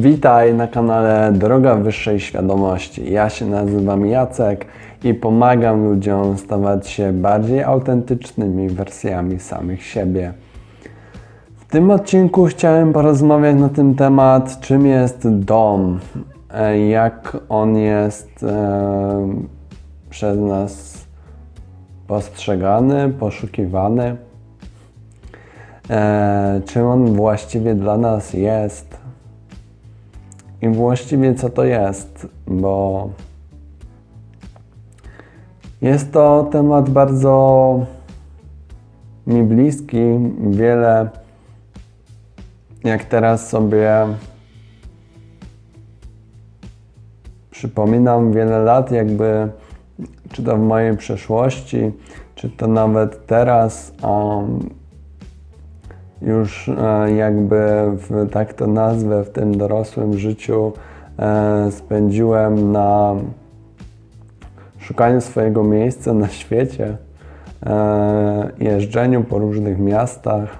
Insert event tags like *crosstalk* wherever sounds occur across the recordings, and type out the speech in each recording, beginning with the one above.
Witaj na kanale Droga Wyższej Świadomości. Ja się nazywam Jacek i pomagam ludziom stawać się bardziej autentycznymi wersjami samych siebie. W tym odcinku chciałem porozmawiać na ten temat, czym jest dom, e, jak on jest e, przez nas postrzegany, poszukiwany, e, czym on właściwie dla nas jest i właściwie co to jest, bo jest to temat bardzo mi bliski. Wiele, jak teraz sobie przypominam, wiele lat, jakby, czy to w mojej przeszłości, czy to nawet teraz, um, już e, jakby w, tak to nazwę, w tym dorosłym życiu e, spędziłem na szukaniu swojego miejsca na świecie, e, jeżdżeniu po różnych miastach,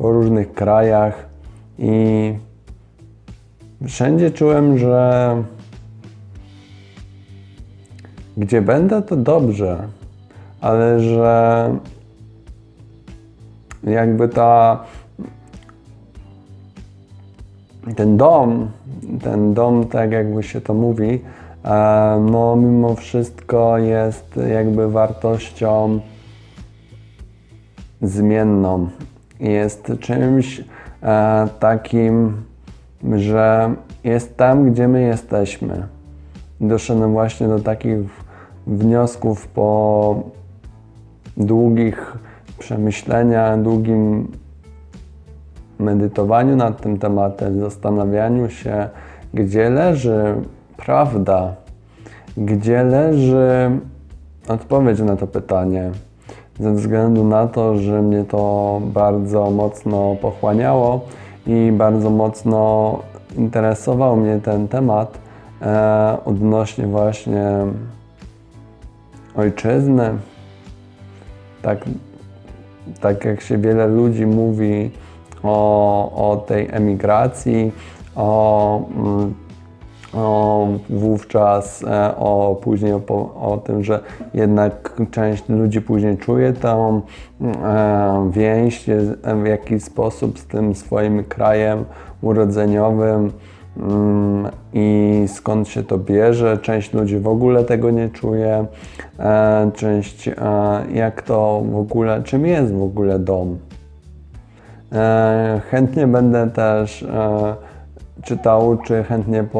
po różnych krajach i wszędzie czułem, że gdzie będę, to dobrze, ale że jakby ta ten dom, ten dom, tak jakby się to mówi, e, no mimo wszystko jest jakby wartością zmienną. Jest czymś e, takim, że jest tam, gdzie my jesteśmy. Doszedłem właśnie do takich wniosków po długich przemyślenia, długim medytowaniu nad tym tematem, zastanawianiu się, gdzie leży prawda, gdzie leży odpowiedź na to pytanie. Ze względu na to, że mnie to bardzo mocno pochłaniało i bardzo mocno interesował mnie ten temat e, odnośnie właśnie ojczyzny. Tak tak jak się wiele ludzi mówi o, o tej emigracji, o, mm, o wówczas e, o później o, o, tym, że jednak część ludzi później czuje tą e, więź w jakiś sposób z tym swoim krajem urodzeniowym i skąd się to bierze. Część ludzi w ogóle tego nie czuje. E, część, e, jak to w ogóle, czym jest w ogóle dom. E, chętnie będę też czytał, czy chętnie po,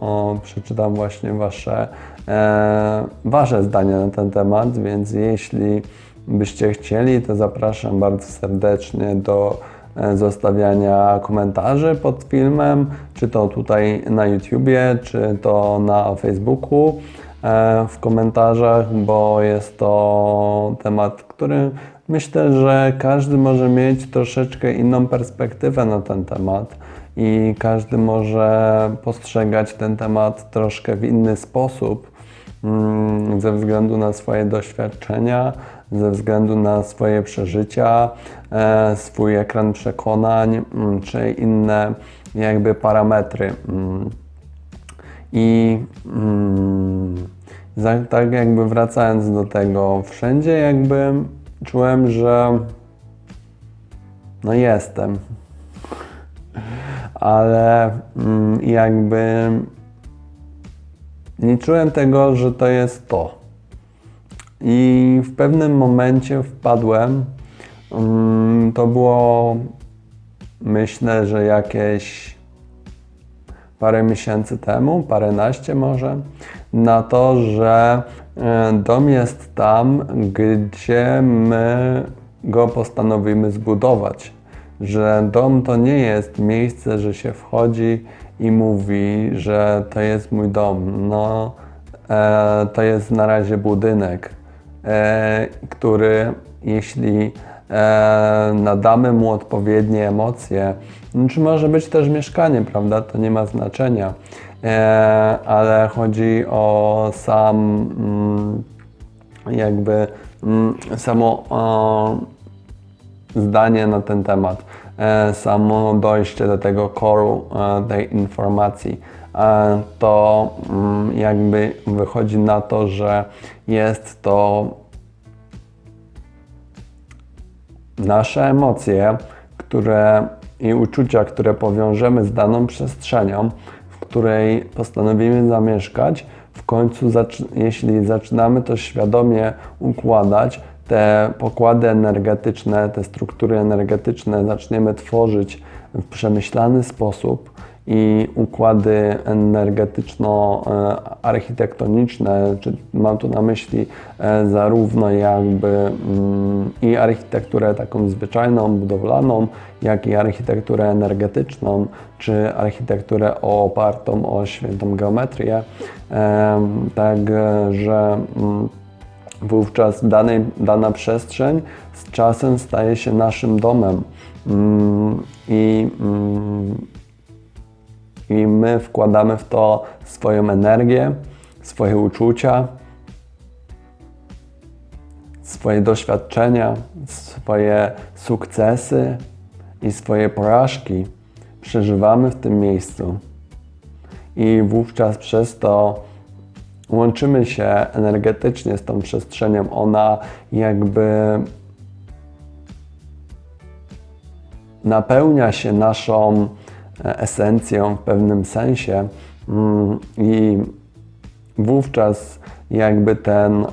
o, przeczytam właśnie wasze, e, wasze zdania na ten temat, więc jeśli byście chcieli, to zapraszam bardzo serdecznie do zostawiania komentarzy pod filmem, czy to tutaj na YouTubie, czy to na Facebooku. E, w komentarzach, bo jest to temat, który myślę, że każdy może mieć troszeczkę inną perspektywę na ten temat i każdy może postrzegać ten temat troszkę w inny sposób ze względu na swoje doświadczenia, ze względu na swoje przeżycia, e, swój ekran przekonań mm, czy inne jakby parametry. Mm. I mm, tak jakby wracając do tego, wszędzie jakby czułem, że no jestem. Ale mm, jakby nie czułem tego, że to jest to. I w pewnym momencie wpadłem. Mm, to było myślę, że jakieś parę miesięcy temu, paręnaście może, na to, że e, dom jest tam, gdzie my go postanowimy zbudować. Że dom to nie jest miejsce, że się wchodzi i mówi, że to jest mój dom. No, e, to jest na razie budynek, e, który jeśli e, nadamy mu odpowiednie emocje, no, czy może być też mieszkanie, prawda? To nie ma znaczenia, e, ale chodzi o sam mm, jakby mm, samo zdanie na ten temat. E, samo dojście do tego koru e, tej informacji, e, to mm, jakby wychodzi na to, że jest to nasze emocje, które i uczucia, które powiążemy z daną przestrzenią, w której postanowimy zamieszkać, w końcu, jeśli zaczynamy to świadomie układać, te pokłady energetyczne, te struktury energetyczne zaczniemy tworzyć w przemyślany sposób i układy energetyczno-architektoniczne, czy mam tu na myśli e, zarówno jakby mm, i architekturę taką zwyczajną, budowlaną, jak i architekturę energetyczną, czy architekturę opartą o świętą geometrię, tak że mm, wówczas danej, dana przestrzeń z czasem staje się naszym domem. Mm, I, mm, I my wkładamy w to swoją energię, swoje uczucia, swoje doświadczenia, swoje sukcesy i swoje porażki. Przeżywamy w tym miejscu. I wówczas przez to łączymy się energetycznie z tą przestrzenią. Ona jakby napełnia się naszą e, esencją w pewnym sensie mm, i wówczas jakby ten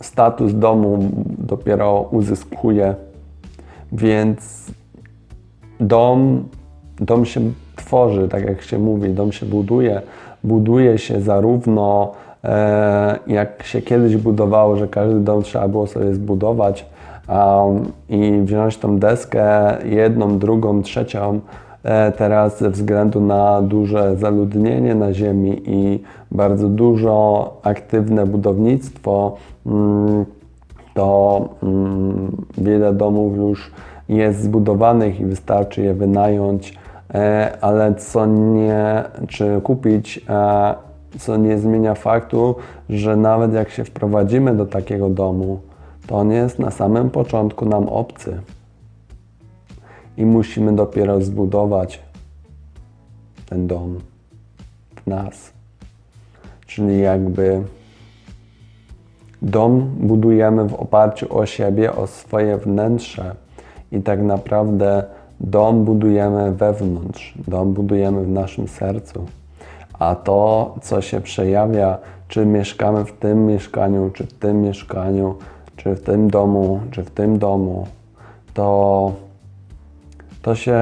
status domu dopiero uzyskuje. Więc dom, dom się tworzy, tak jak się mówi, dom się buduje buduje się zarówno e, jak się kiedyś budowało, że każdy dom trzeba było sobie zbudować um, i wziąć tą deskę jedną, drugą, trzecią. E, teraz ze względu na duże zaludnienie na Ziemi i bardzo dużo aktywne budownictwo, mm, to mm, wiele domów już jest zbudowanych i wystarczy je wynająć ale co nie, czy kupić, e, co nie zmienia faktu, że nawet jak się wprowadzimy do takiego domu, to on jest na samym początku nam obcy. I musimy dopiero zbudować ten dom w nas. Czyli jakby dom budujemy w oparciu o siebie, o swoje wnętrze i tak naprawdę Dom budujemy wewnątrz, dom budujemy w naszym sercu. A to, co się przejawia, czy mieszkamy w tym mieszkaniu, czy w tym mieszkaniu, czy w tym domu, czy w tym domu, to, to się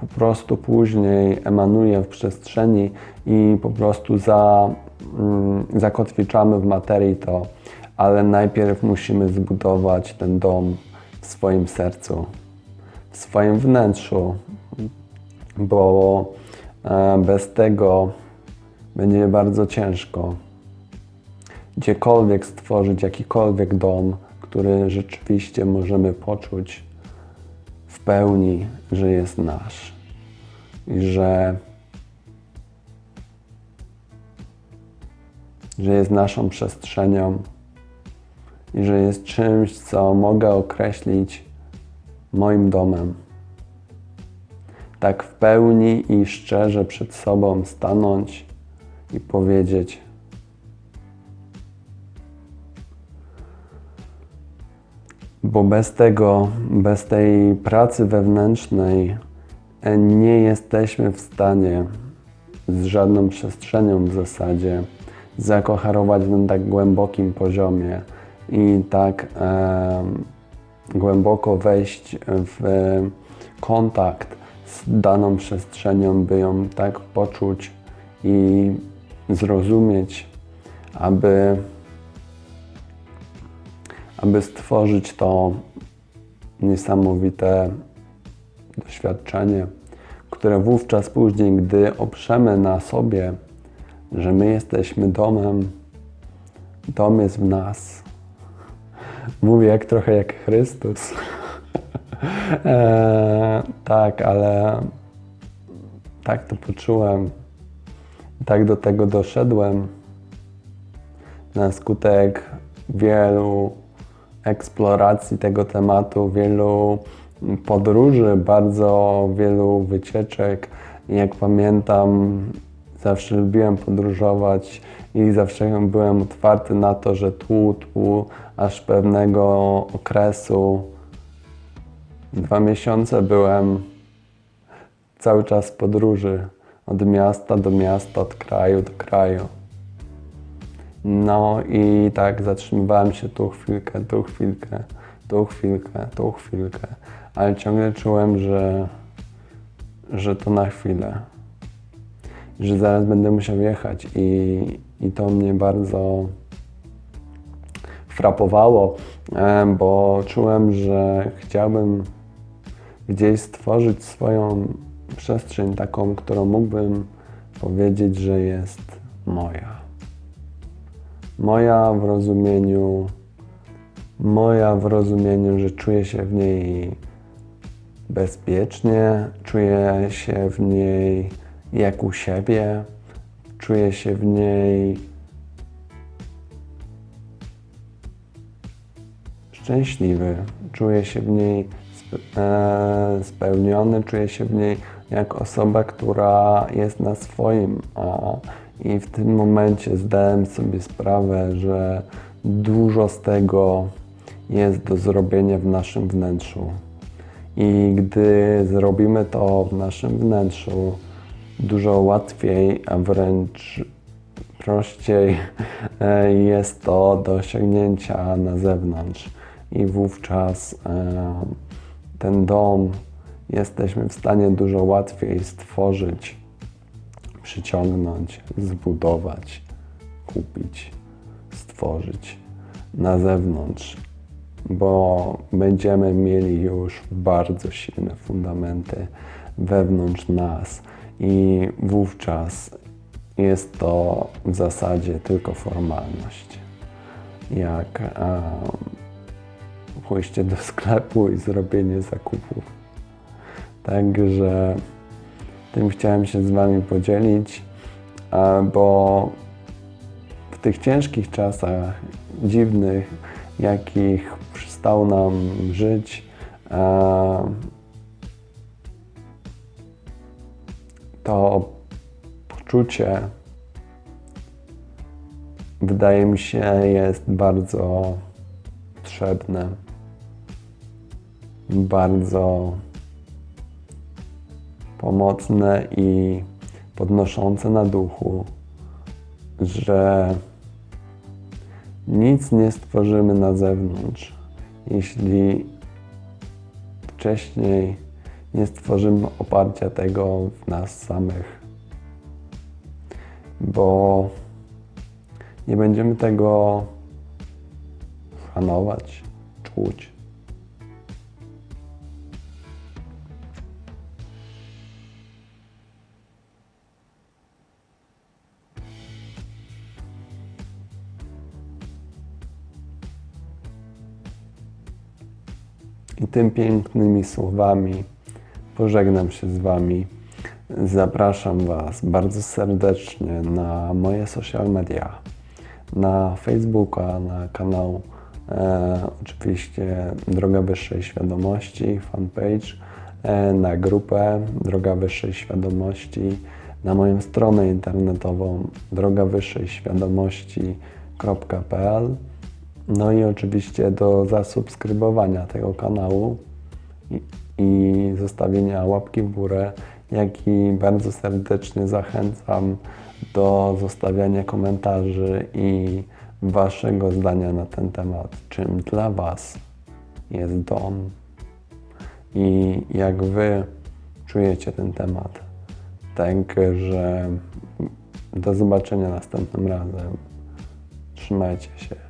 po prostu później emanuje w przestrzeni i po prostu za, mm, zakotwiczamy w materii to, ale najpierw musimy zbudować ten dom w swoim sercu w swoim wnętrzu, bo e, bez tego będzie bardzo ciężko gdziekolwiek stworzyć jakikolwiek dom, który rzeczywiście możemy poczuć w pełni, że jest nasz i że, że jest naszą przestrzenią i że jest czymś, co mogę określić moim domem. Tak w pełni i szczerze przed sobą stanąć i powiedzieć: Bo bez tego, bez tej pracy wewnętrznej nie jesteśmy w stanie z żadną przestrzenią w zasadzie zakocharować na tak głębokim poziomie i tak e, głęboko wejść w kontakt z daną przestrzenią, by ją tak poczuć i zrozumieć, aby, aby stworzyć to niesamowite doświadczenie, które wówczas później, gdy oprzemy na sobie, że my jesteśmy domem, dom jest w nas Mówię jak trochę jak Chrystus. *laughs* e, tak, ale tak to poczułem. Tak do tego doszedłem na skutek wielu eksploracji tego tematu, wielu podróży, bardzo wielu wycieczek. Jak pamiętam, zawsze lubiłem podróżować i zawsze byłem otwarty na to, że tu, tu, aż pewnego okresu, dwa miesiące byłem cały czas w podróży, od miasta do miasta, od kraju do kraju. No i tak zatrzymywałem się tu chwilkę, tu chwilkę, tu chwilkę, tu chwilkę, ale ciągle czułem, że, że to na chwilę, że zaraz będę musiał jechać i, i to mnie bardzo frapowało, bo czułem, że chciałbym gdzieś stworzyć swoją przestrzeń taką, którą mógłbym powiedzieć, że jest moja. Moja w rozumieniu, moja w rozumieniu, że czuję się w niej bezpiecznie, czuję się w niej jak u siebie, czuję się w niej szczęśliwy, czuję się w niej e, spełniony, czuję się w niej jak osoba, która jest na swoim. I w tym momencie zdałem sobie sprawę, że dużo z tego jest do zrobienia w naszym wnętrzu. I gdy zrobimy to w naszym wnętrzu, dużo łatwiej, a wręcz prościej e, jest to do osiągnięcia na zewnątrz. I wówczas e, ten dom jesteśmy w stanie dużo łatwiej stworzyć, przyciągnąć, zbudować, kupić, stworzyć na zewnątrz, bo będziemy mieli już bardzo silne fundamenty wewnątrz nas i wówczas jest to w zasadzie tylko formalność. Jak e, pójście do sklepu i zrobienie zakupów. Także tym chciałem się z Wami podzielić, e, bo w tych ciężkich czasach, dziwnych, jakich przystało nam żyć, to poczucie wydaje mi się jest bardzo potrzebne, bardzo pomocne i podnoszące na duchu, że nic nie stworzymy na zewnątrz, jeśli wcześniej nie stworzymy oparcia tego w nas samych, bo nie będziemy tego szanować, czuć. I tym pięknymi słowami pożegnam się z Wami. Zapraszam Was bardzo serdecznie na moje social media, na Facebooka, na kanał e, oczywiście Droga Wyższej Świadomości, fanpage, e, na grupę Droga Wyższej Świadomości, na moją stronę internetową drogawyższejświadomości.pl no i oczywiście do zasubskrybowania tego kanału i zostawienia łapki w górę, jak i bardzo serdecznie zachęcam do zostawiania komentarzy i Waszego zdania na ten temat. Czym dla Was jest dom i jak Wy czujecie ten temat. Także do zobaczenia następnym razem. Trzymajcie się.